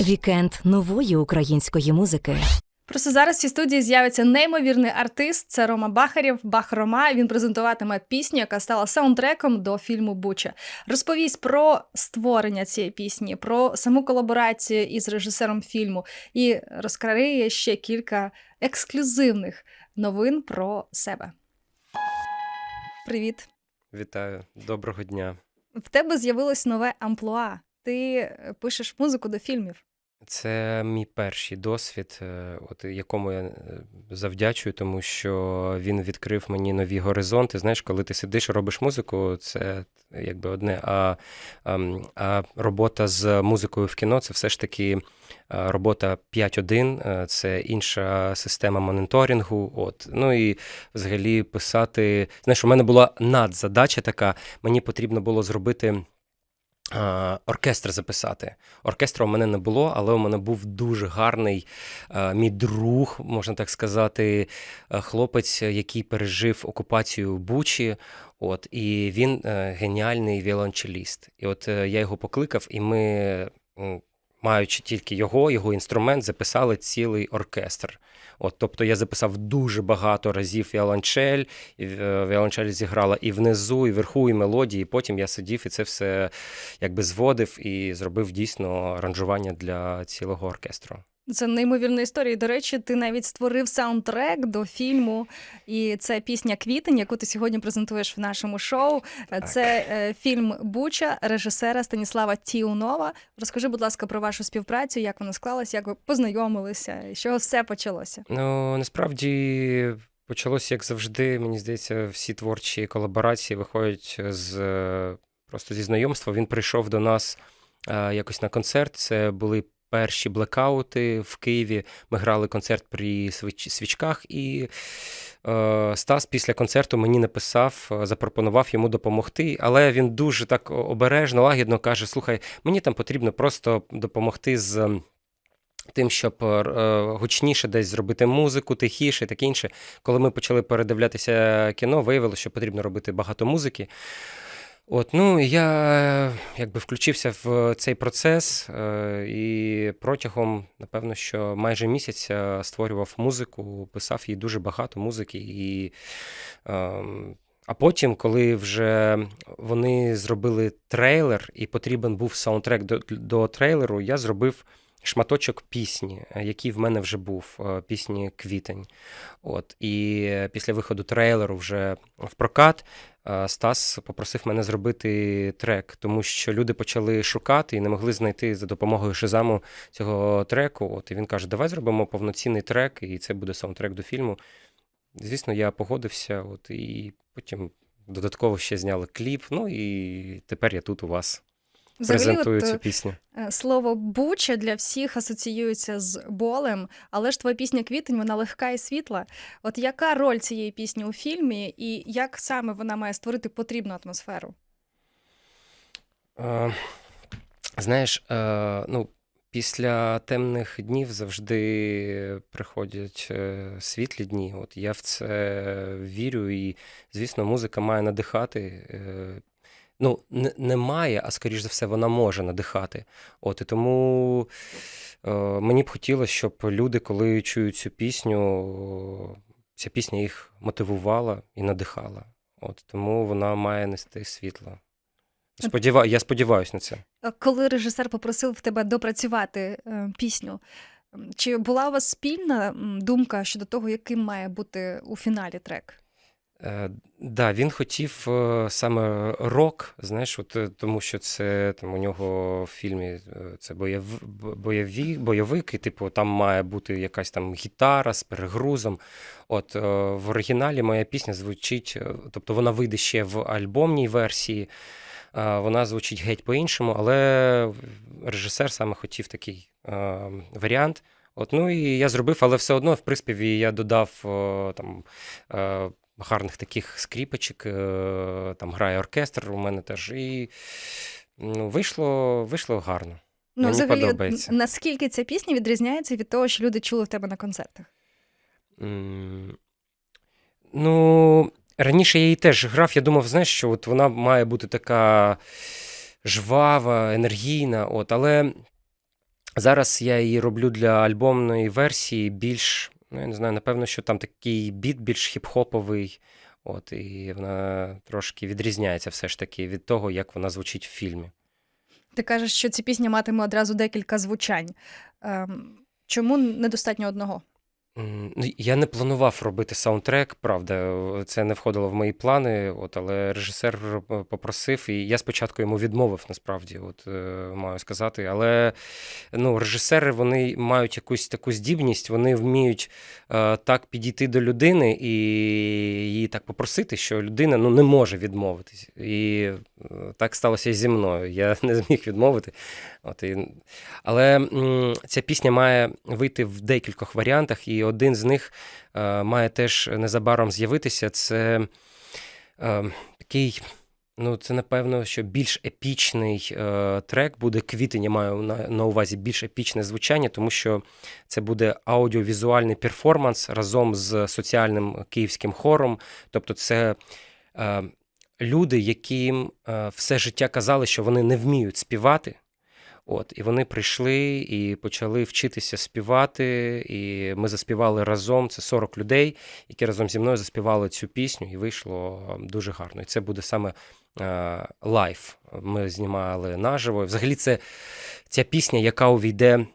Вікенд нової української музики. Просто зараз в цій студії з'явиться неймовірний артист. Це Рома Бахарєв, Бах Рома. Він презентуватиме пісню, яка стала саундтреком до фільму Буча. Розповість про створення цієї пісні, про саму колаборацію із режисером фільму і розкриє ще кілька ексклюзивних новин про себе. Привіт! Вітаю, доброго дня. В тебе з'явилось нове амплуа. Ти е, пишеш музику до фільмів. Це мій перший досвід, е, от якому я е, завдячую, тому що він відкрив мені нові горизонти. Знаєш, коли ти сидиш, робиш музику, це якби одне. А, а, а робота з музикою в кіно це все ж таки робота 5.1, е, це інша система моніторингу. От. Ну і взагалі писати. Знаєш, у мене була надзадача така, мені потрібно було зробити. А, Оркестр записати. Оркестру у мене не було, але у мене був дуже гарний е, мій друг, можна так сказати, е, хлопець, який пережив окупацію Бучі. От, і він е, геніальний віолончеліст. І от е, я його покликав, і ми, маючи тільки його, його інструмент, записали цілий оркестр. От, тобто я записав дуже багато разів віолончель, е, віолончель зіграла і внизу, і вверху, і мелодії. І потім я сидів і це все якби зводив і зробив дійсно аранжування для цілого оркестру. Це неймовірна історія. До речі, ти навіть створив саундтрек до фільму, і це пісня Квітень, яку ти сьогодні презентуєш в нашому шоу. Так. Це е, фільм Буча режисера Станіслава Тіунова. Розкажи, будь ласка, про вашу співпрацю, як вона склалася, як ви познайомилися, з чого все почалося. Ну, насправді почалося, як завжди, мені здається, всі творчі колаборації виходять з е, просто зі знайомства. Він прийшов до нас е, якось на концерт. Це були перші блекаути в Києві. Ми грали концерт при свічках, і е, Стас після концерту мені написав, е, запропонував йому допомогти. Але він дуже так обережно, лагідно каже: слухай, мені там потрібно просто допомогти з. Тим, щоб е, гучніше десь зробити музику, тихіше, таке інше. Коли ми почали передивлятися кіно, виявилося, що потрібно робити багато музики. От, ну, я е, якби включився в цей процес е, і протягом, напевно, що майже місяця створював музику, писав їй дуже багато музики. І, ем, а потім, коли вже вони зробили трейлер, і потрібен був саундтрек до, до трейлеру, я зробив шматочок пісні, е, який в мене вже був, е, пісні Квітень. От, і після виходу трейлеру вже в прокат. е, Стас попросив мене зробити трек, тому що люди почали шукати і не могли знайти за допомогою Шизаму цього треку. От і він каже: Давай зробимо повноцінний трек, і це буде саундтрек до фільму. Звісно, я погодився, от і потім додатково ще зняли кліп. Ну і тепер я тут у вас презентую от, цю е, пісню. Е, Слово буча для всіх асоціюється з болем, але ж твоя пісня Квітень вона легка і світла. От яка роль цієї пісні у фільмі, і як саме вона має створити потрібну атмосферу? Е, знаєш, е, ну, після темних днів завжди приходять світлі дні. От я в це вірю, і, звісно, музика має надихати. Ну, не, має, а скоріш за все, вона може надихати. От і тому е, мені б хотілося, щоб люди, коли чують цю пісню, ця пісня їх мотивувала і надихала. От тому вона має нести світло. Сподіва... Я сподіваюся на це. Коли режисер попросив в тебе допрацювати е, пісню, чи була у вас спільна думка щодо того, яким має бути у фіналі трек? Е, да, він хотів е, саме рок, знаєш, от, е, тому що це там у нього в фільмі е, це бойов, бойові, бойовик, і типу там має бути якась там гітара з перегрузом. От в оригіналі моя пісня звучить, тобто вона вийде ще в альбомній версії. Вона звучить геть по-іншому, але режисер саме хотів такий е, варіант. От, ну і я зробив, але все одно в приспіві я додав е, там. Е, гарних таких скріпочок, е, там грає оркестр у мене теж. І ну, вийшло, вийшло гарно. Ну, Мені взагалі, подобається. наскільки ця пісня відрізняється від того, що люди чули в тебе на концертах? М, Ну, раніше я її теж грав, я думав, знаєш, що от вона має бути така. жвава, енергійна. От, але зараз я її роблю для альбомної версії більш, ну я не знаю, напевно, що там такий біт більш хіп-хоповий. От, і вона трошки відрізняється все ж таки від того, як вона звучить в фільмі. Ти кажеш, що ці пісні матиме одразу декілька звучань. Ем, чому недостатньо одного? Ну, Я не планував робити саундтрек, правда, це не входило в мої плани, от, але режисер е, попросив, і я спочатку йому відмовив, насправді, от, е, маю сказати. Але ну, режисери вони мають якусь таку здібність, вони вміють е, так підійти до людини і її так попросити, що людина ну, не може відмовитись. І е, так сталося і зі мною. Я не зміг відмовити. От, і... Але м, ця пісня має вийти в декількох варіантах, і один з них е, має теж незабаром з'явитися. Це е, такий. Ну, це напевно, що більш епічний е, трек буде квітень, я маю на, на увазі більш епічне звучання, тому що це буде аудіовізуальний перформанс разом з соціальним київським хором. Тобто, це е, люди, яким е, все життя казали, що вони не вміють співати. От, і вони прийшли і почали вчитися співати. І ми заспівали разом. Це 40 людей, які разом зі мною заспівали цю пісню, і вийшло дуже гарно. І це буде саме е, лайф. Ми знімали наживо. Взагалі, це ця пісня, яка увійде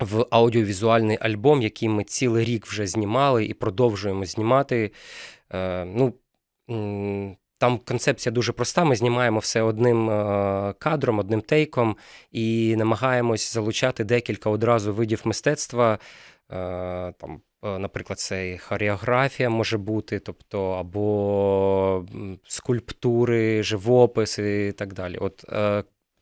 в аудіовізуальний альбом, який ми цілий рік вже знімали і продовжуємо знімати. Е, ну, там концепція дуже проста. Ми знімаємо все одним е, кадром, одним тейком і намагаємось залучати декілька одразу видів мистецтва. Е, Там, е, наприклад, це і хореографія може бути, тобто або скульптури, живопис і так далі. От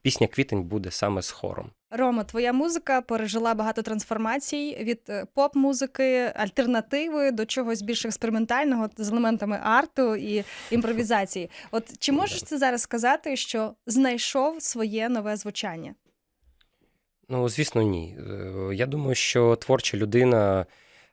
пісня Квітень буде саме з хором. Рома, твоя музика пережила багато трансформацій від е, поп-музики, альтернативи до чогось більш експериментального з елементами арту і імпровізації. От чи можеш ти зараз сказати, що знайшов своє нове звучання? Ну, звісно, ні. Е, Я думаю, що творча людина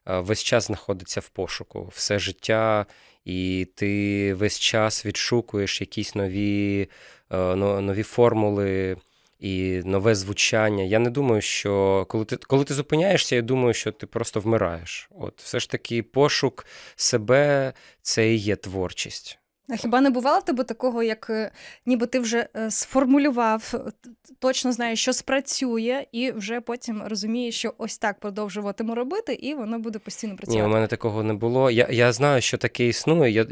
е, весь час знаходиться в пошуку, все життя, і ти весь час відшукуєш якісь нові, но- нові формули і нове звучання. Я не думаю, що коли ти, коли ти зупиняєшся, я думаю, що ти просто вмираєш. От все ж таки, пошук себе це і є творчість. А хіба не бувало в тебе такого, як е, ніби ти вже е, сформулював, е, точно знаєш, що спрацює, і вже потім розумієш, що ось так продовжуватиму робити, і воно буде постійно працювати? Ні, у мене такого не було. Я, я знаю, що таке існує. Я,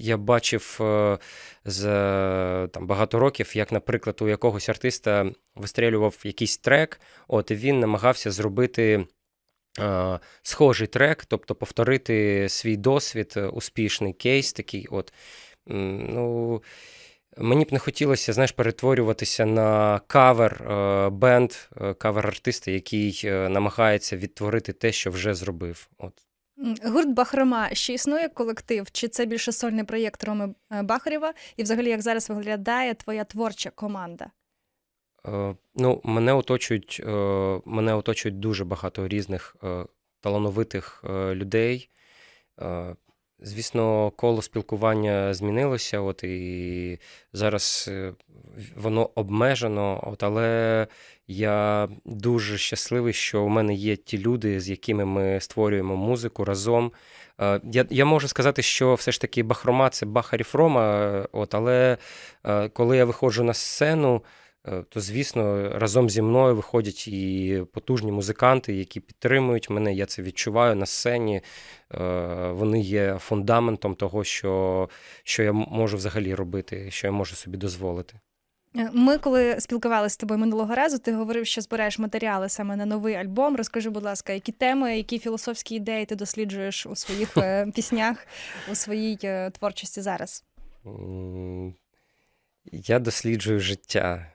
я бачив за там, багато років, як, наприклад, у якогось артиста вистрілював якийсь трек, от і він намагався зробити. Схожий трек, тобто повторити свій досвід, успішний кейс такий. От. Ну, мені б не хотілося, знаєш, перетворюватися на кавер е, бенд, е, кавер артиста, який е, намагається відтворити те, що вже зробив. От. Гурт Бахрома ще існує колектив, чи це більше сольний проєкт Роми Бахарєва? І взагалі, як зараз виглядає твоя творча команда? Е, Ну, мене оточують, е, мене оточують дуже багато різних е, талановитих людей. Звісно, коло спілкування змінилося, от і зараз е, воно обмежено, от, але я дуже щасливий, що у мене є ті люди, з якими ми створюємо музику разом. Е, Я, я можу сказати, що все ж таки Бахрома це Бахарів Рома, е, от, але коли я виходжу на сцену, то звісно, разом зі мною виходять і потужні музиканти, які підтримують мене. Я це відчуваю на сцені. Е, Вони є фундаментом того, що, що я можу взагалі робити, що я можу собі дозволити. Е, Ми, коли спілкувалися з тобою минулого разу, ти говорив, що збираєш матеріали саме на новий альбом. Розкажи, будь ласка, які теми, які філософські ідеї ти досліджуєш у своїх е, піснях, у своїй е, творчості зараз? Я досліджую життя, е,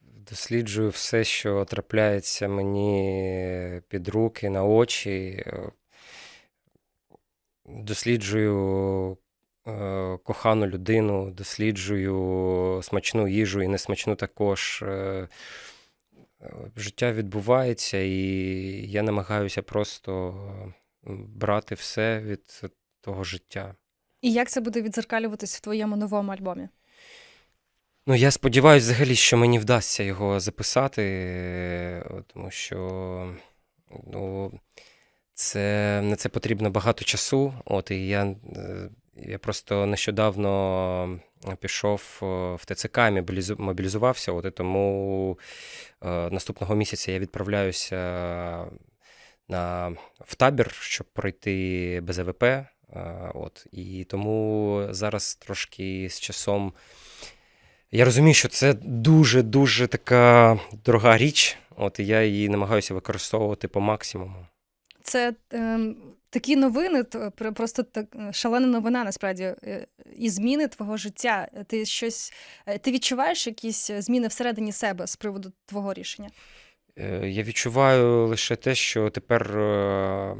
досліджую все, що трапляється мені під руки, на очі. е, Досліджую е, кохану людину, досліджую смачну їжу і несмачну також. Е, е, Життя відбувається, і я намагаюся просто брати все від того життя. І як це буде відзеркалюватись в твоєму новому альбомі? Ну, я сподіваюся, взагалі, що мені вдасться його записати, е, тому що ну, це, на це потрібно багато часу. От, і я, е, я просто нещодавно пішов е, в ТЦК мобілізу- мобілізувався, от, і тому е, наступного місяця я відправляюся на, в табір, щоб пройти БЗВП. е, От, і тому зараз трошки з часом. Я розумію, що це дуже-дуже така дорога річ, от і я її намагаюся використовувати по максимуму. Це ем, такі новини, то просто так е, шалена новина, насправді, е, і зміни твого життя. Ти щось е, ти відчуваєш якісь зміни всередині себе з приводу твого рішення? Е, Я відчуваю лише те, що тепер е,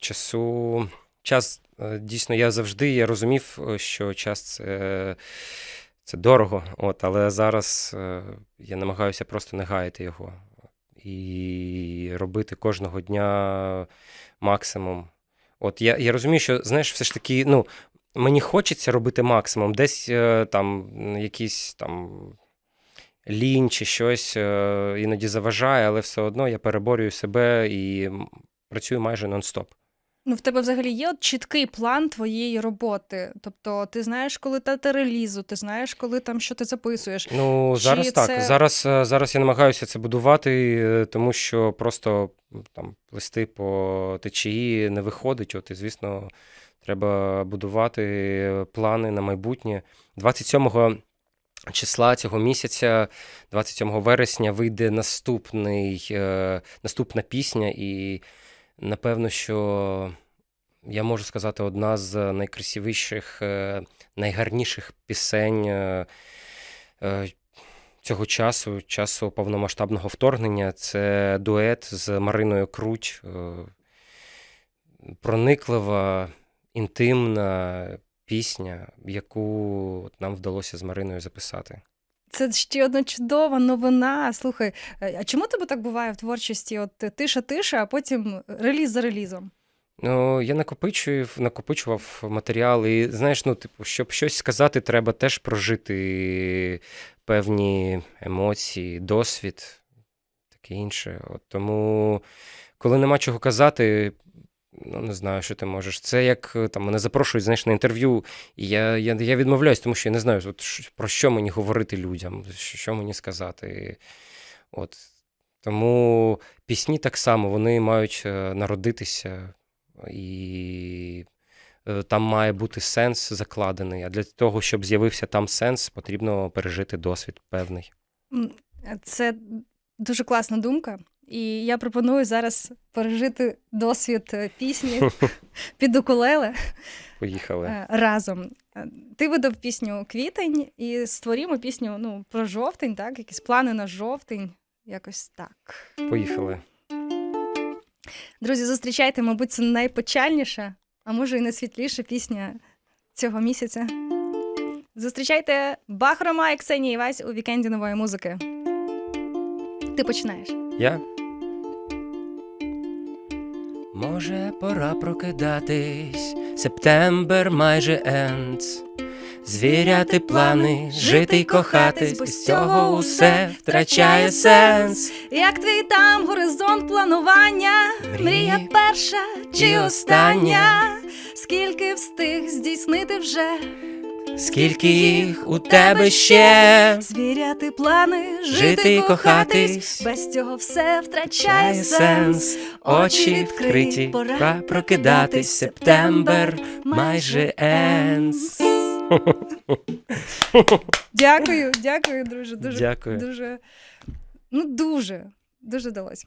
часу. Час е, дійсно я завжди я розумів, е, що час це, це дорого, от, але зараз е, я намагаюся просто не гаяти його і робити кожного дня максимум. От я, я розумію, що знаєш, все ж таки, ну, мені хочеться робити максимум. Десь е, там якісь там лінь чи щось е, іноді заважає, але все одно я переборюю себе і працюю майже нон-стоп. Ну, в тебе взагалі є от чіткий план твоєї роботи. Тобто, ти знаєш, коли дати релізу, ти знаєш, коли там що ти записуєш. Ну, Чи зараз так. це- Зараз, е, зараз я намагаюся це будувати, е, тому що просто там плисти по течії не виходить. От, і, звісно, треба будувати плани на майбутнє. 27 числа цього місяця, 27 вересня, вийде наступний, е, наступна пісня, і напевно, що я можу сказати, одна з найкрасивіших, е, найгарніших пісень. е, е, Цього часу, часу повномасштабного вторгнення, це дует з Мариною Круть. Прониклива, інтимна пісня, яку нам вдалося з Мариною записати. Це ще одна чудова новина. Слухай, е, а чому тебе так буває в творчості? От тиша, тиша, а потім реліз за релізом. Ну, я накопичував, накопичував матеріал, і знаєш, ну, типу, щоб щось сказати, треба теж прожити певні емоції, досвід, таке інше. От тому, коли нема чого казати, ну не знаю, що ти можеш. Це як е, там мене запрошують, знаєш, на інтерв'ю, і я, я, я відмовляюсь, тому що я не знаю, от, про що мені говорити людям, що, мені сказати. От. Тому пісні так само вони мають е, народитися, і е, там має бути сенс закладений. А для того, щоб з'явився там сенс, потрібно пережити досвід певний. Це дуже класна думка. І я пропоную зараз пережити досвід е, пісні під укулеле Поїхали. е, разом. Е, Ти видав пісню Квітень і створімо пісню ну, про жовтень, так? Якісь плани на жовтень. Якось так. Поїхали. Друзі, зустрічайте, мабуть, це найпечальніша, а може і найсвітліша пісня цього місяця. Зустрічайте Бах Рома і Ксенія Івась у вікенді нової музики. Ти починаєш. Я? Може, пора прокидатись, септембр майже ендс. Звіряти плани, жити й кохатись, без цього усе втрачає сенс. Як твій там горизонт планування, мрія перша чи остання? Скільки встиг здійснити вже? Скільки їх у тебе ще? Звіряти плани, Жити й кохатись, без цього все втрачає сенс. очі відкриті, пора прокидатись, септембр майже ендс. Дякую, дякую, друже. Дуже, Дякую. дуже, ну дуже, дуже далось.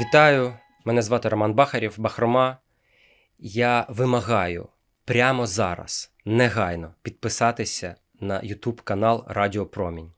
Вітаю! Мене звати Роман Бахарєв, Бахрома. Я вимагаю прямо зараз, негайно, підписатися на YouTube канал Радіо Промінь.